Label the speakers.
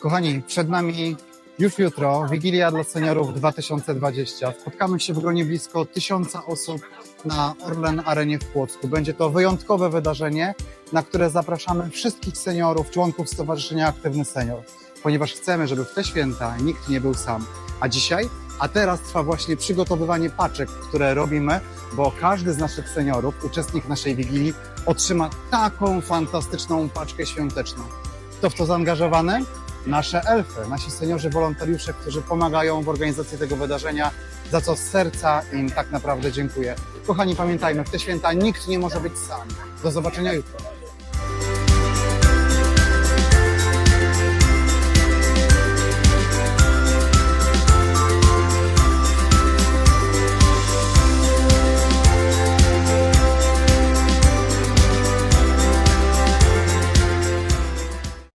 Speaker 1: Kochani, przed nami już jutro Wigilia dla Seniorów 2020. Spotkamy się w gronie blisko tysiąca osób na Orlen Arenie w Płocku. Będzie to wyjątkowe wydarzenie, na które zapraszamy wszystkich seniorów, członków Stowarzyszenia Aktywny Senior, ponieważ chcemy, żeby w te święta nikt nie był sam. A dzisiaj, a teraz trwa właśnie przygotowywanie paczek, które robimy, bo każdy z naszych seniorów, uczestnik naszej Wigilii, otrzyma taką fantastyczną paczkę świąteczną. Kto w to zaangażowany? Nasze elfy, nasi seniorzy wolontariusze, którzy pomagają w organizacji tego wydarzenia, za co z serca im tak naprawdę dziękuję. Kochani, pamiętajmy, w te święta nikt nie może być sam. Do zobaczenia jutro.